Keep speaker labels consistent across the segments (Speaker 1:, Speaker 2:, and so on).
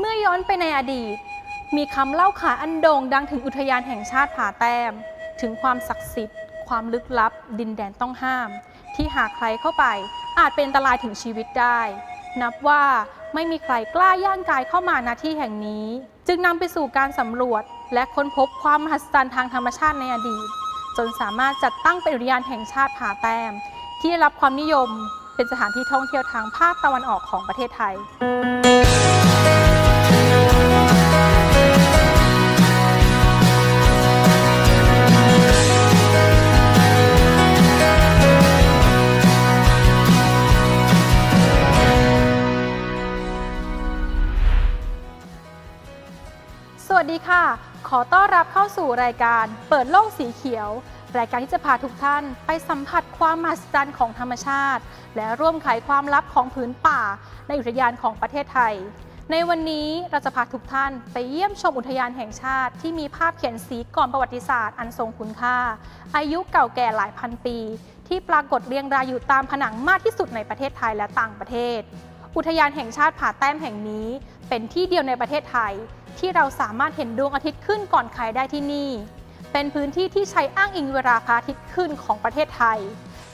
Speaker 1: เมื่อย้อนไปในอดีต มีคำเล่าขานอันโด่งดังถึงอุทยานแห่งชาติผาแต้ม ถึงความศักดิ์สิทธิ์ ความลึกลับ ดินแดนต้องห้าม ที่หากใครเข้าไปอาจเป็นอันตรายถึงชีวิตได้ นับว่าไม่มีใครกล้าย่างกายเข้ามาณที่แห่งนี้ จึงนำไปสู่การสำรวจ และค้นพบความมหัศจรรย์ทางธรรมชาติในอดีต จนสามารถจัดตั้งเป็นอุทยานแห่งชาติผาแต้ม ที่ได้รับความนิยมเป็นสถานที่ท่องเที่ยวทางภาคตะวันออกของประเทศไทย ค่ะ ขอต้อนรับเข้าสู่รายการเปิดโลกสีเขียว รายการที่จะพาทุกท่านไปสัมผัสความมหัศจรรย์ของธรรมชาติ และร่วมไขความลับของพื้นป่า ในอุทยานของประเทศไทย ในวันนี้เราจะพาทุกท่านไปเยี่ยมชมอุทยานแห่งชาติ ที่มีภาพเขียนสีก่อนประวัติศาสตร์อันทรงคุณค่า อายุเก่าแก่หลายพันปี ที่ปรากฏเรียงรายอยู่ตามผนังมากที่สุดในประเทศไทยและต่างประเทศ อุทยานแห่งชาติผาแต้มแห่งนี้ เป็นที่เดียวในประเทศไทย ที่เราสามารถเห็นดวงอาทิตย์ขึ้นก่อนใครได้ที่นี่ เป็นพื้นที่ที่ใช้อ้างอิงเวลาพระอาทิตย์ขึ้นของประเทศไทย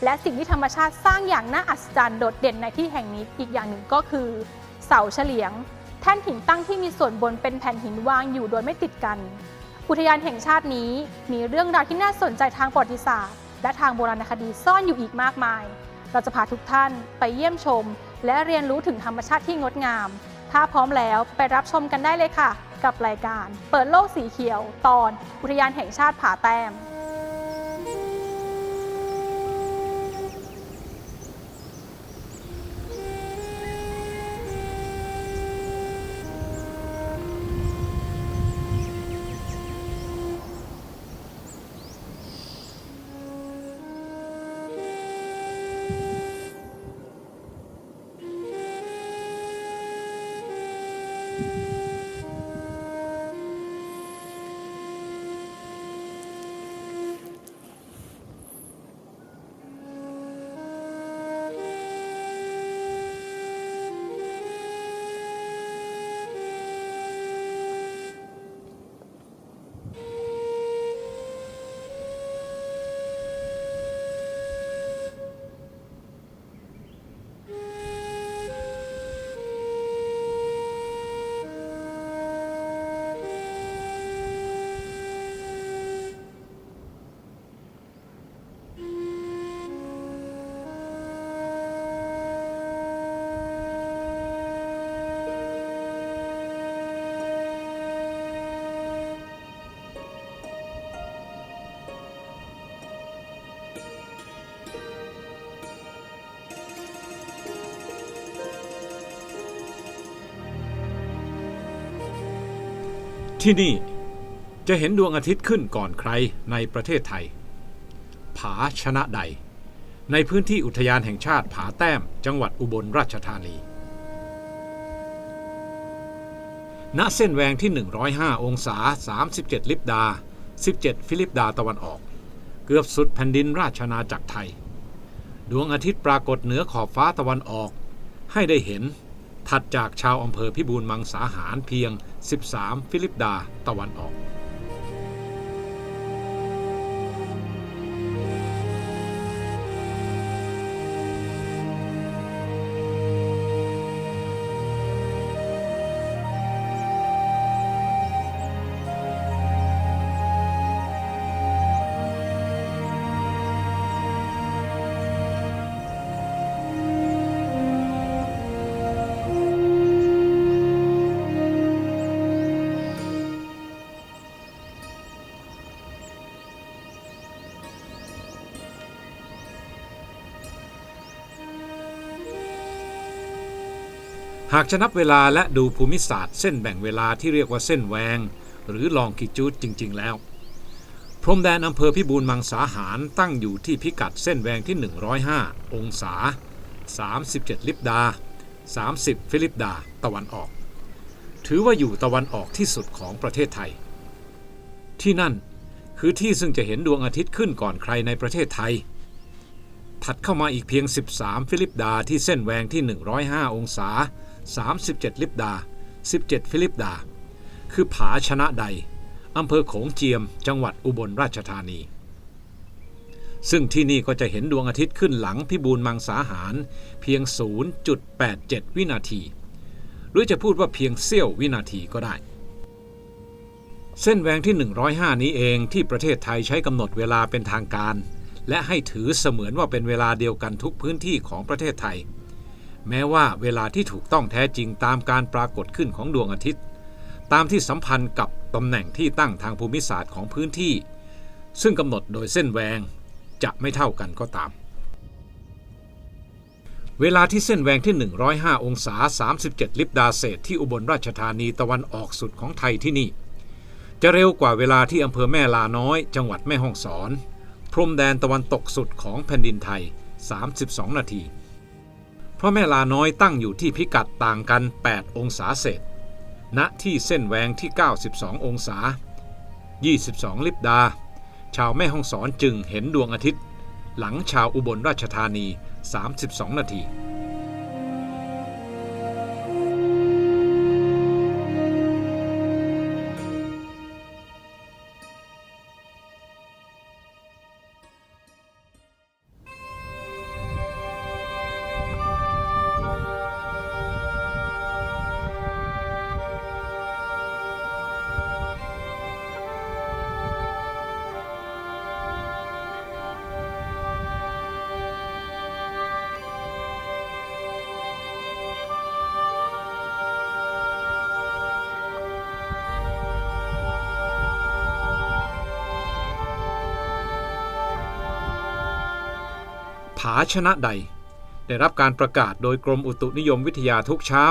Speaker 1: และสิ่งที่ธรรมชาติสร้างอย่างน่าอัศจรรย์โดดเด่นในที่แห่งนี้อีกอย่างหนึ่งก็คือ เสาเฉลียง แท่นหินตั้งที่มีส่วนบนเป็นแผ่นหินวางอยู่โดยไม่ติดกัน อุทยานแห่งชาตินี้มีเรื่องราวที่น่าสนใจทางประวัติศาสตร์ และทางโบราณคดีซ่อนอยู่อีกมากมาย เราจะพาทุกท่านไปเยี่ยมชม และเรียนรู้ถึงธรรมชาติที่งดงามถ้าพร้อมแล้วไปรับชมกันได้เลยค่ะ กับรายการ เปิดโลกสีเขียว ตอน อุทยานแห่งชาติผาแต้ม
Speaker 2: ที่นี่จะเห็นดวงอาทิตย์ขึ้นก่อนใครในประเทศไทย ผาชนะใด ในพื้นที่อุทยานแห่งชาติผาแต้มจังหวัดอุบลราชธานี ณ เส้นแหวงที่ 105 องศา 37 ลิบดา 17 ฟิลิปดาตะวันออก เกือบสุดแผ่นดินราชนาจักรไทย ดวงอาทิตย์ปรากฏเหนือขอบฟ้าตะวันออก ให้ได้เห็น ถัดจากชาวอำเภอพิบูลมังสาหารเพียง 13 ฟิลิปดาตะวันออก หากจะนับเวลาและดูภูมิศาสตร์เส้นแบ่งเวลาที่เรียกว่าเส้นแวง หรือลองกิจูดจริง ๆ แล้ว พรมแดนอำเภอพิบูลมังสาหารตั้งอยู่ที่พิกัดเส้นแวงที่ 105 องศา 37 ลิบดา 30 ฟิลิปดา ตะวันออก ถือว่าอยู่ตะวันออกที่สุดของประเทศไทย ที่นั่นคือที่ซึ่งจะเห็นดวงอาทิตย์ขึ้นก่อนใครในประเทศไทย ถัดเข้ามาอีกเพียง 13 ฟิลิปดาที่เส้นแวงที่ 105 องศา 37 ลิบดา 17 ฟิลิปดา คือผาชนะใดอำเภอโขงเจียม จังหวัดอุบลราชธานี ซึ่งที่นี่ก็จะเห็นดวงอาทิตย์ขึ้นหลังพิบูลมังสาหารเพียง 0.87 วินาที หรือจะพูดว่าเพียงเสี้ยววินาทีก็ได้ เส้นแหวงที่ 105 นี้เองที่ประเทศไทยใช้กำหนดเวลาเป็นทางการ และให้ถือเสมือนว่าเป็นเวลาเดียวกันทุกพื้นที่ของประเทศไทย แม้ว่าเวลาที่ถูกต้องแท้จริงตามการปรากฏขึ้นของดวงอาทิตย์ ตามที่สัมพันธ์กับตำแหน่งที่ตั้งทางภูมิศาสตร์ของพื้นที่ ซึ่งกำหนดโดยเส้นแหวงจะไม่เท่ากันก็ตาม เวลาที่เส้นแหวงที่ 105 องศา 37 ลิบดาเศษที่อุบลราชธานีตะวันออกสุดของไทยที่นี่ จะเร็วกว่าเวลาที่อำเภอแม่ลาน้อย จังหวัดแม่ฮ่องสอน พรมแดนตะวันตกสุดของแผ่นดินไทย 32 นาที เพราะแม่ลาน้อยตั้งอยู่ที่พิกัดต่างกัน 8 องศาเศษ ณ ที่เส้นแหวงที่ 92 องศา 22 ลิบดา ชาวแม่ห้องสอนจึงเห็นดวงอาทิตย์ หลังชาวอุบลราชธานี 32 นาทีาชนะใด ได้รับการประกาศโดยกรมอุตุนิยมวิทยาทุกเช้า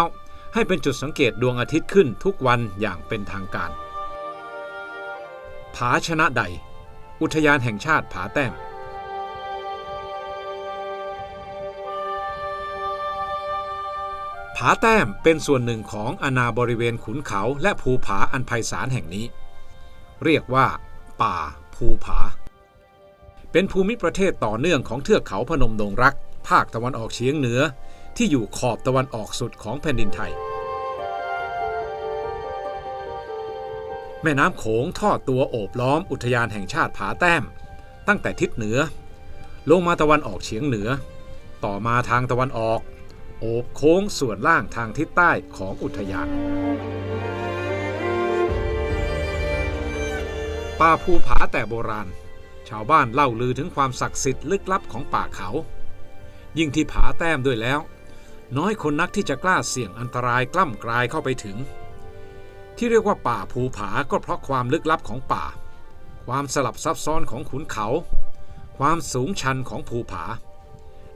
Speaker 2: ให้เป็นจุดสังเกตดวงอาทิตย์ขึ้นทุกวันอย่างเป็นทางการ ผาชนะใด อุทยานแห่งชาติผาแต้มผาแต้มเป็นส่วนหนึ่งของอาณาบริเวณขุนเขาและภูผาอันไพศาลแห่งนี้ เรียกว่า ป่าภูผา เป็นภูมิประเทศต่อเนื่องของเทือกเขาพนมดงรัก ภาคตะวันออกเฉียงเหนือ ที่อยู่ขอบตะวันออกสุดของแผ่นดินไทย แม่น้ำโขงทอดตัวโอบล้อมอุทยานแห่งชาติผาแต้ม ตั้งแต่ทิศเหนือ ลงมาตะวันออกเฉียงเหนือ ต่อมาทางตะวันออก โอบโค้งส่วนล่างทางทิศใต้ของอุทยานป่าภูผาแต่โบราณ ชาวบ้านเล่าลือถึงความศักดิ์สิทธิ์ลึกลับของป่าเขา ยิ่งที่ผาแต้มด้วยแล้ว น้อยคนนักที่จะกล้าเสี่ยงอันตรายกล้ำกลายเข้าไปถึง ที่เรียกว่าป่าภูผาก็เพราะความลึกลับของป่า ความสลับซับซ้อนของขุนเขา ความสูงชันของภูผา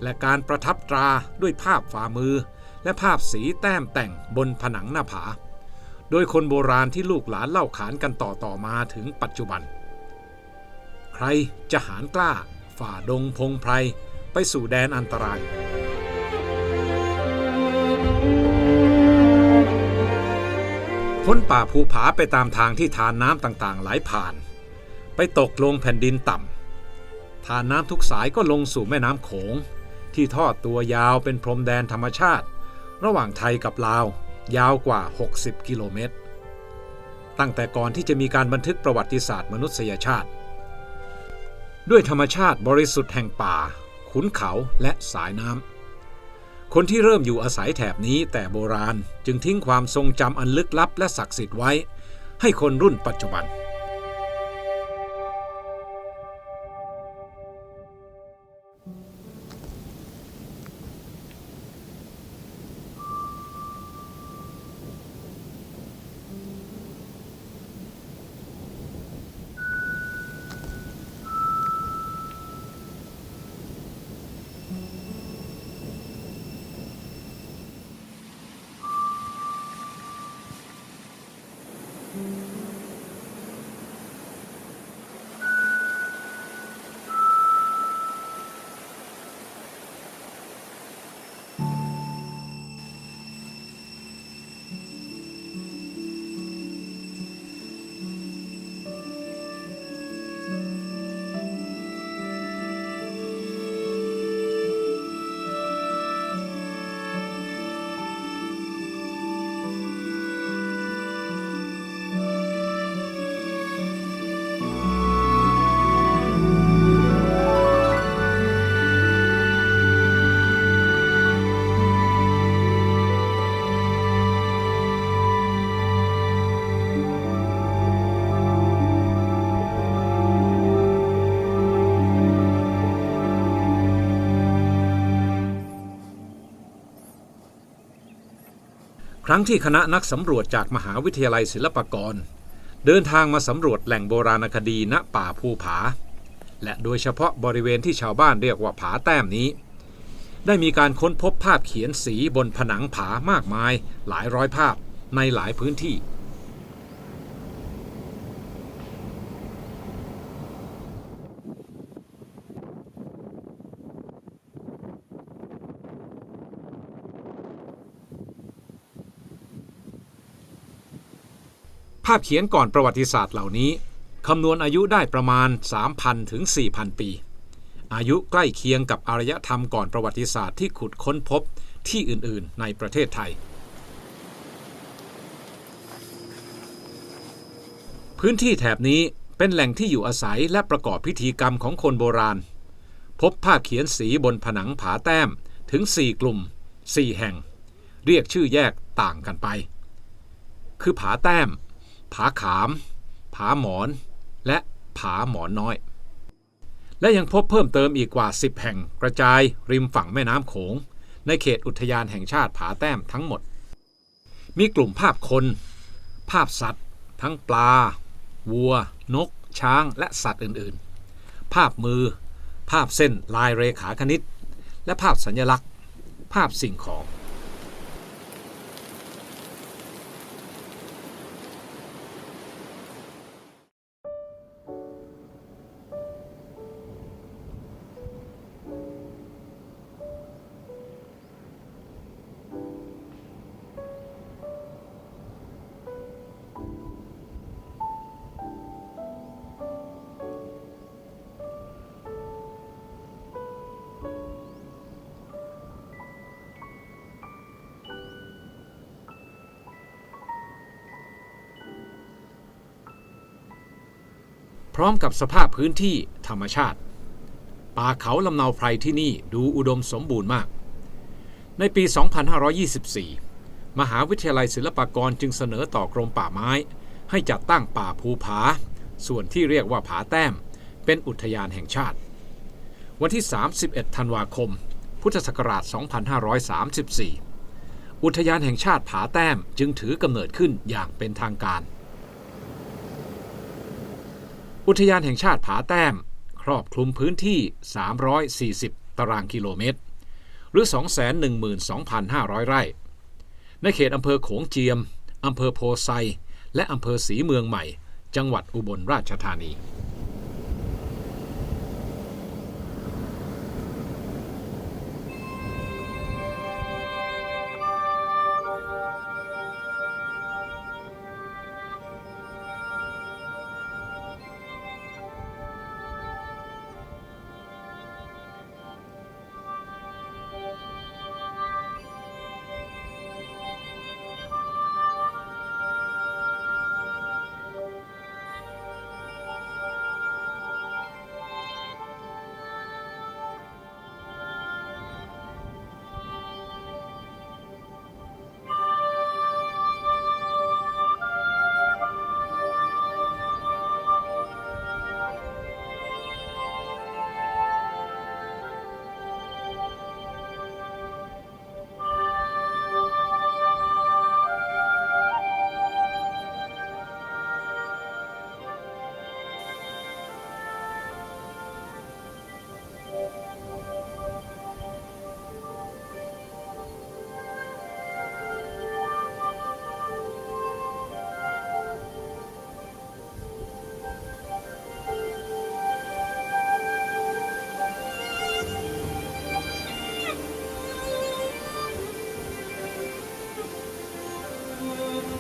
Speaker 2: และการประทับตราด้วยภาพฝ่ามือ และภาพสีแต้มแต่งบนผนังหน้าผา โดยคนโบราณที่ลูกหลานเล่าขานกันต่อต่อๆมาถึงปัจจุบัน ใครจะหารกล้า ฝ่าดงพงไพร ไปสู่แดนอันตราย พ้นป่าภูผาไปตามทางที่ทานน้ำต่างๆ ไหลผ่าน ไปตกลงแผ่นดินต่ำทานน้ำทุกสายก็ลงสู่แม่น้ำโขง ที่ทอดตัวยาวเป็นพรมแดนธรรมชาติ ระหว่างไทยกับลาว ยาวกว่า 60 กิโลเมตรตั้งแต่ก่อนที่จะมีการบันทึกประวัติศาสตร์มนุษยชาติ ด้วยธรรมชาติบริสุทธิ์แห่งป่า ขุนเขาและสายน้ำ คนที่เริ่มอยู่อาศัยแถบนี้แต่โบราณจึงทิ้งความทรงจำอันลึกลับและศักดิ์สิทธิ์ไว้ ให้คนรุ่นปัจจุบัน ทั้งที่คณะนักสำรวจจากมหาวิทยาลัยศิลปากร เดินทางมาสำรวจแหล่งโบราณคดีณป่าภูผา และโดยเฉพาะบริเวณที่ชาวบ้านเรียกว่าผาแต้มนี้ ได้มีการค้นพบภาพเขียนสีบนผนังผามากมายหลายร้อยภาพในหลายพื้นที่ ภาพเขียนก่อนประวัติศาสตร์เหล่านี้คำนวณอายุได้ประมาณ 3,000 ถึง 4,000 ปี อายุใกล้เคียงกับอารยธรรมก่อนประวัติศาสตร์ที่ขุดค้นพบที่อื่น ๆ ในประเทศไทย พื้นที่แถบนี้เป็นแหล่งที่อยู่อาศัยและประกอบพิธีกรรมของคนโบราณ พบภาพเขียนสีบนผนังผาแต้มถึง 4 กลุ่ม 4 แห่ง เรียกชื่อแยกต่างกันไป คือผาแต้ม ผาขาม ผาหมอน และผาหมอนน้อย และยังพบเพิ่มเติมอีกกว่า 10 แห่งกระจายริมฝั่งแม่น้ำโขง ในเขตอุทยานแห่งชาติผาแต้มทั้งหมด มีกลุ่มภาพคน ภาพสัตว์ ทั้งปลา วัว นก ช้าง และสัตว์อื่นๆ ภาพมือ ภาพเส้นลายเรขาคณิต และภาพสัญลักษณ์ ภาพสิ่งของ พร้อมกับสภาพพื้นที่ธรรมชาติ ป่าเขาลำเนาไพรที่นี่ดูอุดมสมบูรณ์มาก ในปี 2524 มหาวิทยาลัยศิลปากรจึงเสนอต่อกรมป่าไม้ ให้จัดตั้งป่าภูผา ส่วนที่เรียกว่าผาแต้ม เป็นอุทยานแห่งชาติ วันที่ 31 ธันวาคม พุทธศักราช 2534 อุทยานแห่งชาติผาแต้มจึงถือกำเนิดขึ้นอย่างเป็นทางการ อุทยานแห่งชาติผาแต้ม ครอบคลุมพื้นที่ 340 ตารางกิโลเมตร หรือ 212,500 ไร่ ในเขตอำเภอโขงเจียม อำเภอโพไซ และอำเภอศรีเมืองใหม่ จังหวัดอุบลราชธานี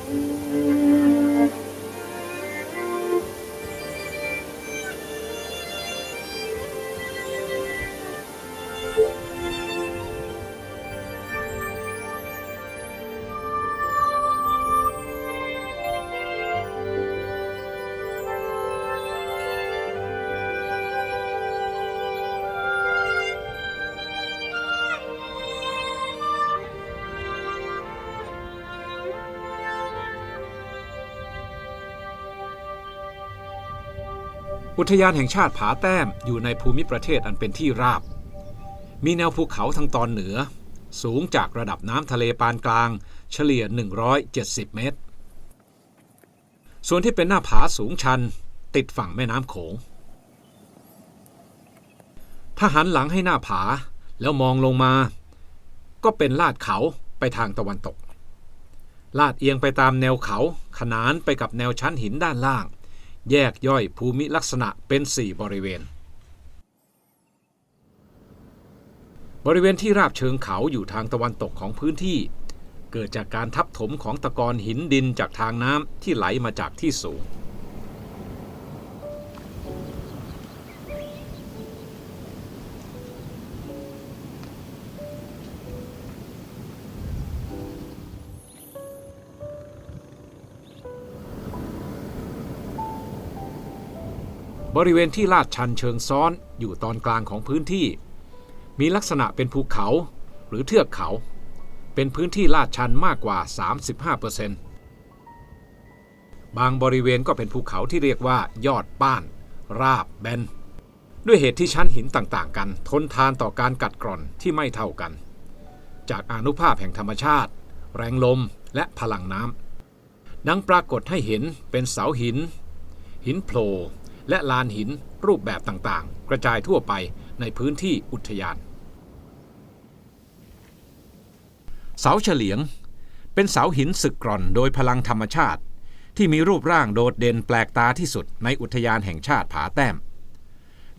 Speaker 2: Thank you. อุทยานแห่งชาติผาแต้มอยู่ในภูมิประเทศอันเป็นที่ราบ มีแนวภูเขาทางตอนเหนือ สูงจากระดับน้ำทะเลปานกลาง เฉลี่ย 170 เมตร ส่วนที่เป็นหน้าผาสูงชัน ติดฝั่งแม่น้ำโขง ถ้าหันหลังให้หน้าผาแล้วมองลงมา ก็เป็นลาดเขาไปทางตะวันตก ลาดเอียงไปตามแนวเขาขนานไปกับแนวชั้นหินด้านล่าง แยกย่อยภูมิลักษณะเป็น 4 บริเวณ บริเวณที่ราบเชิงเขาอยู่ทางตะวันตกของพื้นที่ เกิดจากการทับถมของตะกอนหินดินจากทางน้ำที่ไหลมาจากที่สูง บริเวณที่ลาดชันเชิงซ้อนอยู่ตอนกลางของพื้นที่ มีลักษณะเป็นภูเขาหรือเทือกเขา เป็นพื้นที่ลาดชันมากกว่า 35%บางบริเวณก็เป็นภูเขาที่เรียกว่ายอดป้าน ราบแบน ด้วยเหตุที่ชั้นหินต่างๆ กันทนทานต่อการกัดกร่อนที่ไม่เท่ากัน จากอนุภาพแห่งธรรมชาติ แรงลมและพลังน้ำดังปรากฏให้เห็นเป็นเสาหิน หินโผล่ และลานหินรูปแบบต่างๆ กระจายทั่วไปในพื้นที่อุทยาน เสาเฉลียง เป็นเสาหินสึกกร่อนโดยพลังธรรมชาติ ที่มีรูปร่างโดดเด่นแปลกตาที่สุดในอุทยานแห่งชาติผาแต้ม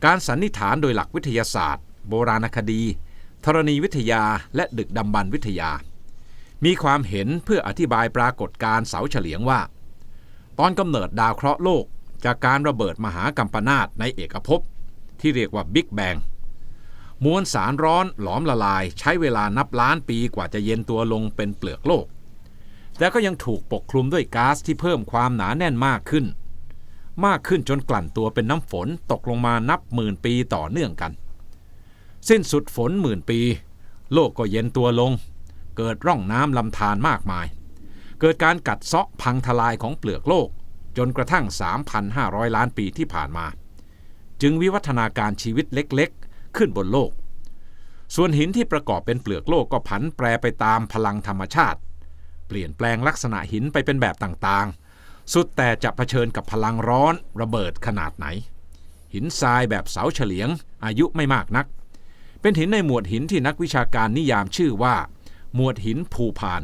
Speaker 2: การสันนิษฐานโดยหลักวิทยาศาสตร์ โบราณคดีธรณีวิทยาและดึกดำบรรพ์วิทยา มีความเห็นเพื่ออธิบายปรากฏการณ์เสาเฉลียงว่า ตอนกำเนิดดาวเคราะห์โลก จากการระเบิดมหากัมปนาตในเอกภพที่เรียกว่าบิ๊กแบงมวลสารร้อนหลอมละลายใช้เวลานับล้านปีกว่าจะเย็นตัวลงเป็นเปลือกโลก แต่ก็ยังถูกปกคลุมด้วยก๊าซที่เพิ่มความหนาแน่นมากขึ้น มากขึ้นจนกลั่นตัวเป็นน้ำฝนตกลงมานับหมื่นปีต่อเนื่องกัน สิ้นสุดฝนหมื่นปี โลกก็เย็นตัวลง เกิดร่องน้ำลำธารมากมาย เกิดการกัดเซาะพังทลายของเปลือกโลก จนกระทั่ง 3,500 ล้านปีที่ผ่านมา จึงวิวัฒนาการชีวิตเล็กๆ ขึ้นบนโลก ส่วนหินที่ประกอบเป็นเปลือกโลกก็ผันแปรไปตามพลังธรรมชาติ เปลี่ยนแปลงลักษณะหินไปเป็นแบบต่างๆ สุดแต่จะเผชิญกับพลังร้อนระเบิดขนาดไหน หินทรายแบบเสาเฉลียง อายุไม่มากนัก เป็นหินในหมวดหินที่นักวิชาการนิยามชื่อว่า หมวดหินภูพาน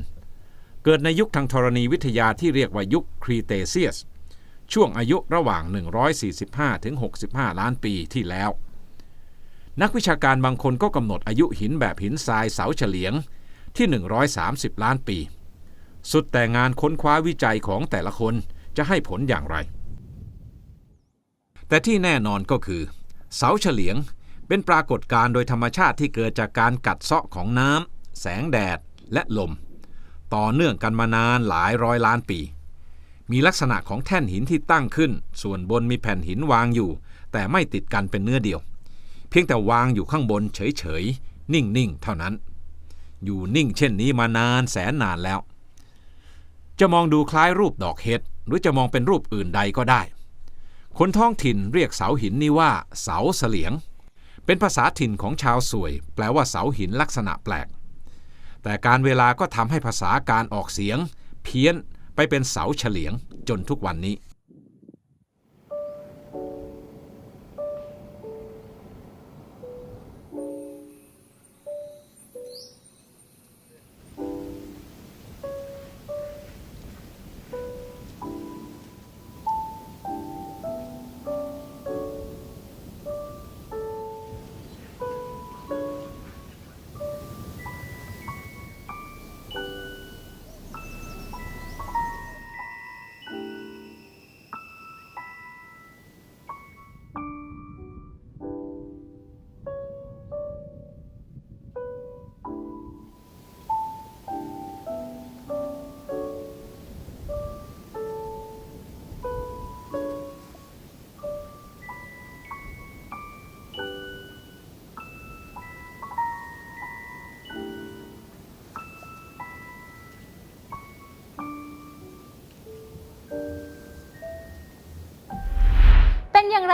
Speaker 2: เกิดในยุคทางธรณีวิทยาที่เรียกว่ายุคครีเตเซียส ช่วงอายุระหว่าง 145 ถึง 65 ล้านปีที่แล้ว นักวิชาการบางคนก็กำหนดอายุหินแบบหินทรายเสาเฉลียงที่ 130 ล้านปี สุดแต่งานค้นคว้าวิจัยของแต่ละคนจะให้ผลอย่างไร แต่ที่แน่นอนก็คือ เสาเฉลียงเป็นปรากฏการณ์โดยธรรมชาติที่เกิดจากการกัดเซาะของน้ำแสงแดดและลม ต่อเนื่องกันมานานหลายร้อยล้านปี มีลักษณะของแท่นหินที่ตั้งขึ้น ส่วนบนมีแผ่นหินวางอยู่ แต่ไม่ติดกันเป็นเนื้อเดียว เพียงแต่วางอยู่ข้างบนเฉยๆ นิ่งๆ เท่านั้น อยู่นิ่งเช่นนี้มานานแสนนานแล้ว จะมองดูคล้ายรูปดอกเห็ดหรือจะมองเป็นรูปอื่นใดก็ได้ คนท้องถิ่นเรียกเสาหินนี้ว่า เสาเสลียง เป็นภาษาถิ่นของชาวสวย แปลว่าเสาหินลักษณะแปลก แต่การเวลาก็ทำให้ภาษาการออกเสียง เพี้ยน ไปเป็นเสาเฉลียงจนทุกวันนี้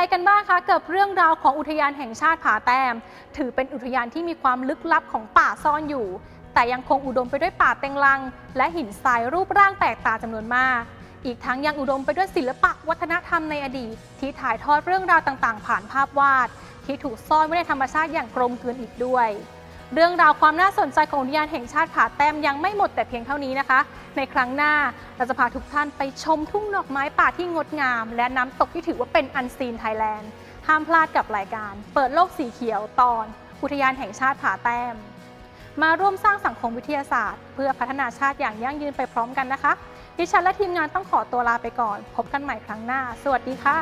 Speaker 1: อย่างไรกันบ้างคะกับเรื่องราวของอุทยานแห่งชาติผาแต้ม ถือเป็นอุทยานที่มีความลึกลับของป่าซ่อนอยู่ แต่ยังคงอุดมไปด้วยป่าเต็งลัง และหินทรายรูปร่างแปลกตาจำนวนมาก อีกทั้งยังอุดมไปด้วยศิลปะวัฒนธรรมในอดีต ที่ถ่ายทอดเรื่องราวต่างๆ ผ่านภาพวาด ที่ถูกซ่อนไว้ในธรรมชาติอย่างกลมกลืนอีกด้วย เรื่องราวความน่าสนใจของอุทยานแห่งชาติผาแต้มยังไม่หมดแต่เพียงเท่านี้นะคะ ในครั้งหน้าเราจะพาทุกท่านไปชมทุ่งดอกไม้ป่าที่งดงาม และน้ำตกที่ถือว่าเป็นอันซีนไทยแลนด์ห้ามพลาดกับรายการ เปิดโลกสีเขียวตอน อุทยานแห่งชาติผาแต้ม มาร่วมสร้างสังคมวิทยาศาสตร์ เพื่อพัฒนาชาติอย่างยั่งยืนไปพร้อมกันนะคะดิฉันและทีมงานต้องขอตัวลาไปก่อน พบกันใหม่ครั้งหน้า สวัสดีค่ะ